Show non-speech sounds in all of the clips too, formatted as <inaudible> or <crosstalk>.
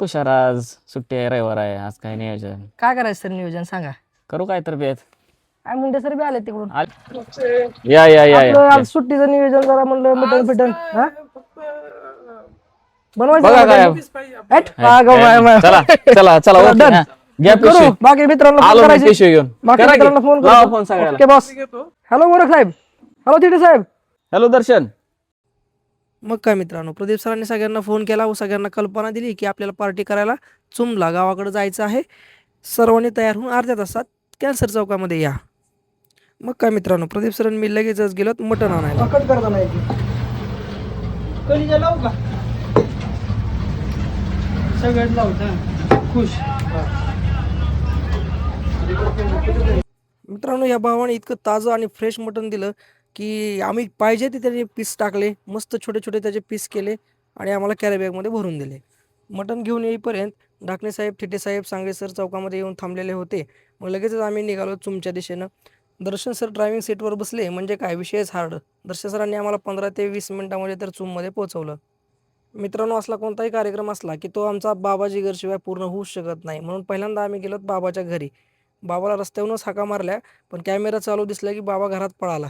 तुषार आज सुट्टी आहे रविवार आहे आज काय नियोजन. काय करायचं सर नियोजन सांगा. करू काय तर बेत. काय मुंडे सर बी आले तिकडून. आल- या या या आपलं या आज सुट्टीचं नियोजन जरा म्हणलं मटन फिटन हा? बनवायचं बघा काय? हट. चला चला चला चला, ओके, done. हा. घ्या करू. पिशवी. बाकी मित्रांना आलो फोन मी करायचे. पिशवी घेऊन. बाकी करा की. मित्रांना फोन लावा सगळ्याला. ओके बॉस हॅलो गोरख साहेब. हॅलो तिथे साहेब. हॅलो दर्शन. मग काय मित्रांनो प्रदीप सरांनी सगळ्यांना फोन केला व सगळ्यांना कल्पना दिली की आपल्याला पार्टी करायला चुमला गावाकडे जायचं आहे. सर्वांनी तयार होऊन अर्ध्या तासात कॅन्सर चौकामध्ये या. मग काय मित्रांनो प्रदीप सरांनी मी लगेचच गेलो मटण आणायला. पकड करता नाही कधी लावू का? सगळ्यात लावू खुश. मित्रांनो या भावाने इतकं ताजं आणि फ्रेश मटण दिलं. की आम्ही पाहिजे ते त्याचे पीस टाकले मस्त छोटे छोटे त्याचे पीस केले आणि आम्हाला कॅरीबॅगमध्ये भरून दिले. मटण घेऊन येईपर्यंत ढाकणे साहेब ठेटे साहेब सांगळे सर चौकामध्ये येऊन थांबलेले होते. मग लगेचच आम्ही निघालो तुमच्या दिशेनं. दर्शन सर ड्रायव्हिंग सीटवर बसले म्हणजे काय? विषयच हार्ड दर्शन सरांनी आम्हाला पंधरा ते वीस मिनिटामध्ये तर चूममध्ये पोहोचवलं. मित्रांनो असला कोणताही कार्यक्रम असला की तो आमचा बाबाजी घरशिवाय पूर्ण होऊच शकत नाही. म्हणून पहिल्यांदा आम्ही गेलो बाबाच्या घरी. बाबाला रस्त्यावरूनच हाका मारल्या पण कॅमेरा चालू दिसला की बाबा घरात पळाला.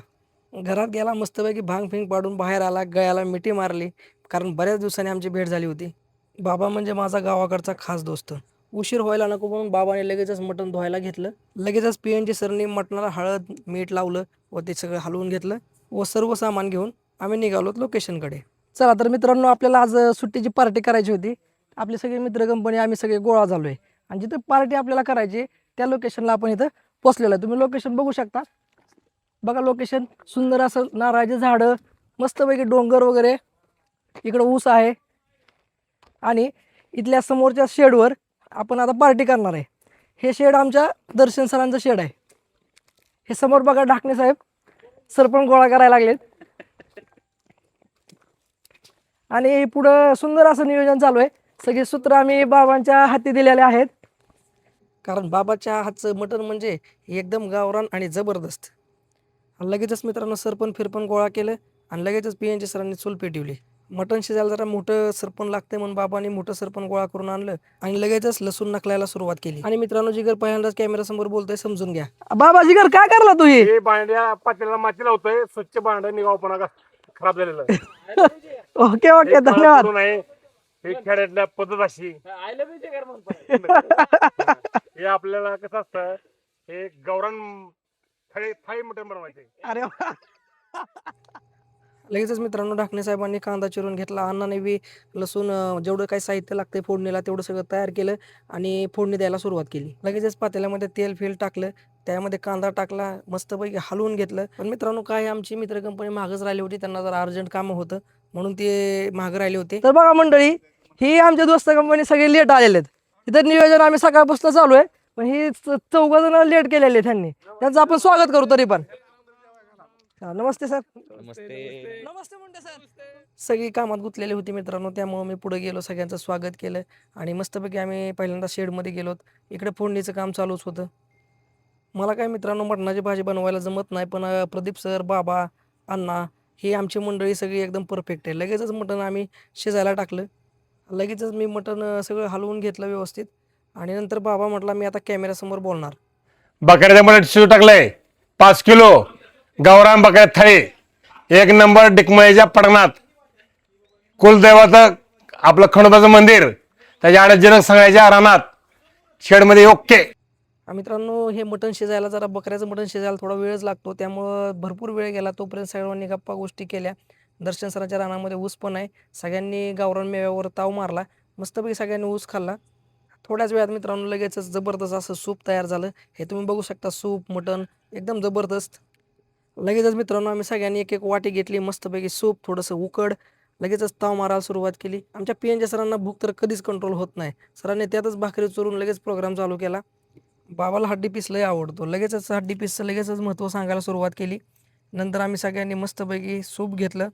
घरात गेला मस्तपैकी भांग फिंग पाडून बाहेर आला गळ्याला मिठी मारली. कारण बऱ्याच दिवसांनी आमची भेट झाली होती. बाबा म्हणजे माझा गावाकडचा खास दोस्त. उशीर व्हायला नको म्हणून बाबाने लगेचच मटण धुवायला घेतलं. लगेचच पी एन जी सरनी मटणाला हळद मीठ लावलं व ते सगळं हलवून घेतलं व सर्व सामान घेऊन आम्ही निघालो लोकेशनकडे. चला तर मित्रांनो आपल्याला आज सुट्टीची पार्टी करायची होती. आपले सगळे मित्र कंपनी आम्ही सगळे गोळा झालो आहे आणि जिथं पार्टी आपल्याला करायची आहे, त्या लोकेशनला आपण इथं पोचलेलं आहे. तुम्ही लोकेशन बघू शकता. बघा लोकेशन सुंदर असं नारळाचे झाडं मस्तपैकी डोंगर वगैरे. इकडं ऊस आहे. आणि इथल्या समोरच्या शेडवर आपण आता पार्टी करणार आहे. हे शेड आमच्या दर्शन सरांचं शेड आहे. हे समोर बघा ढाकणे साहेब. सर पण गोळा करायला लागलेत. आणि पुढं सुंदर असं नियोजन चालू आहे. सगळे सूत्र आम्ही बाबांच्या हाती दिलेले आहेत. कारण बाबाच्या हातचं मटण म्हणजे एकदम गावरान आणि जबरदस्त. आणि लगेचच मित्रांनो सरपण फिरपण गोळा केलं आणि लगेचच पी एनची सरांनी चूल पेटवली. मटण शिजायला जरा मोठं सरपण लागते म्हणून बाबांनी मोठं सरपण गोळा करून आणलं आणि लगेचच लसूण नकलायला सुरुवात केली. आणि मित्रांनो जिगर पहिल्यांदाच कॅमेरा समोर बोलतोय समजून घ्या. बाबा जिगर काय करला तू हे? हे भांड्या पातेला माती लावतोय स्वच्छ भांड निघावपणा का खराब झालेलं. आहे. <laughs> ओके ओके हे धन्यवाद. करून आहे हे खेड्यातल्या पद्धत अशी. हे आपल्याला कसं असतं हे गौरण थाळी मटण बनवायचे अरे वा. लगेचच मित्रांनो ढाकणे साहेबांनी कांदा चिरून घेतला अण्णाने बी लसूण अं, जेवढं काही साहित्य लागते फोडणीला तेवढं सगळं तयार केलं आणि फोडणी द्यायला सुरुवात केली. लगेचच पातेल्यामध्ये तेल फिल टाकलं त्यामध्ये कांदा टाकला मस्तपैकी हलवून घेतलं. पण मित्रांनो काय आमची मित्र कंपनी मागच राहिली होती त्यांना जरा अर्जंट कामं होतं म्हणून ते मागं राहिले होते. तर बघा मंडळी ही आमच्या दोस्त कंपनी सगळे लेट आलेले आहेत. इथं नियोजन आम्ही सकाळपासून चालू आहे. पण ही चौघ जण लेट केलेले त्यांनी. त्यांचं आपण स्वागत करू तरी पण. नमस्ते सर. नमस्ते. नमस्ते मुंडे सर. सगळी कामात गुंतलेली होती मित्रांनो त्यामुळे मी पुढे गेलो सगळ्यांचं स्वागत केलं. आणि मस्तपैकी आम्ही पहिल्यांदा शेडमध्ये गेलो इकडे फोडणीचं काम चालूच होतं. मला काय मित्रांनो मटणाची भाजी बनवायला जमत नाही पण प्रदीप सर बाबा अण्णा ही आमची मंडळी सगळी एकदम परफेक्ट आहे. लगेचच मटण आम्ही शिजायला टाकलं. लगेचच मी मटण सगळं हलवून घेतलं व्यवस्थित. आणि नंतर बाबा म्हटला मी आता कॅमेऱ्यासमोर बोलणार. बकऱ्याच्या मटण शिजू टाकलंय. पाच किलो. गौराम बकऱ्या थाळी. एक नंबर डिकमळीच्या पडणात कुलदैवाचं आपलं खंडोबाचं मंदिर. त्याच्या आडजनक सांगायच्या रानात शेडमध्ये ओके. मित्रांनो हे मटण शिजायला जरा बकऱ्याचं मटण शिजायला थोडा वेळच लागतो. त्यामुळं भरपूर वेळ गेला. तोपर्यंत सर्वांनी गप्पा गोष्टी केल्या. दर्शन सरांच्या रानामध्ये ऊस पण आहे. सगळ्यांनी गावरान मेव्यावर ताव मारला. मस्तपैकी सगळ्यांनी ऊस खाल्ला. थोड्याच वेळात मित्रांनो लगेचच जबरदस्त असं सूप तयार झालं. हे तुम्ही बघू शकता सूप मटण एकदम जबरदस्त. लगेचच मित्रांनो आम्ही सगळ्यांनी एक एक वाटी घेतली मस्तपैकी सूप थोडंसं उकड. लगेचच ताव मारायला सुरुवात केली. आमच्या पी एनच्या सरांना भूक तर कधीच कंट्रोल होत नाही. सरांनी त्यातच भाकरी चोरून लगेच प्रोग्राम चालू केला. बाबाला हड्डी पीस लय आवडतो. लगेचच हड्डी पीसचं लगेचच महत्त्व सांगायला सुरुवात केली. नंतर आम्ही सगळ्यांनी मस्तपैकी सूप घेतलं.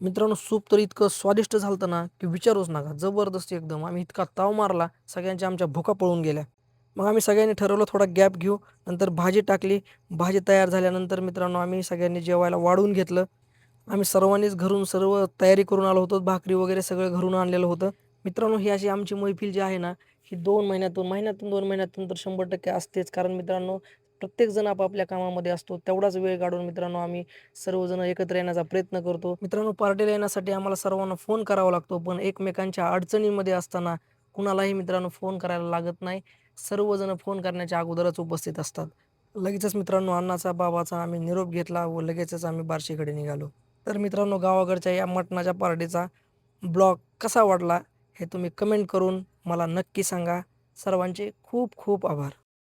मित्रांनो सूप तर इतकं स्वादिष्ट झालं होतं ना की विचारूच नका. जबरदस्त एकदम. आम्ही इतका ताव मारला सगळ्यांच्या आमच्या भुका पळून गेल्या. मग आम्ही सगळ्यांनी ठरवलं थोडा गॅप घेऊ. नंतर भाजी टाकली. भाजी तयार झाल्यानंतर मित्रांनो आम्ही सगळ्यांनी जेवायला वाढवून घेतलं. आम्ही सर्वांनीच घरून सर्व तयारी करून आलो होतो. भाकरी वगैरे सगळं घरून आणलेलं होतं. मित्रांनो ही अशी आमची मैफिल जी आहे ना ही दोन महिन्यातून महिन्यातून दोन महिन्यातून तर शंभर टक्के असतेच. कारण मित्रांनो प्रत्येकजण आपापल्या कामामध्ये असतो. तेवढाच वेळ काढून मित्रांनो आम्ही सर्वजण एकत्र येण्याचा प्रयत्न करतो. मित्रांनो पार्टीला येण्यासाठी आम्हाला सर्वांना फोन करावा लागतो पण एकमेकांच्या अडचणीमध्ये असताना कुणालाही मित्रांनो फोन करायला लागत नाही. सर्वजण फोन करण्याच्या अगोदरच उपस्थित असतात. लगेचच मित्रांनो अण्णाचा बाबाचा आम्ही निरोप घेतला व लगेचच आम्ही बार्शीकडे निघालो. तर मित्रांनो गावाकडच्या या मटणाच्या पार्टीचा ब्लॉग कसा वाटला हे तुम्ही कमेंट करून मला नक्की सांगा. सर्वांचे खूप खूप आभार.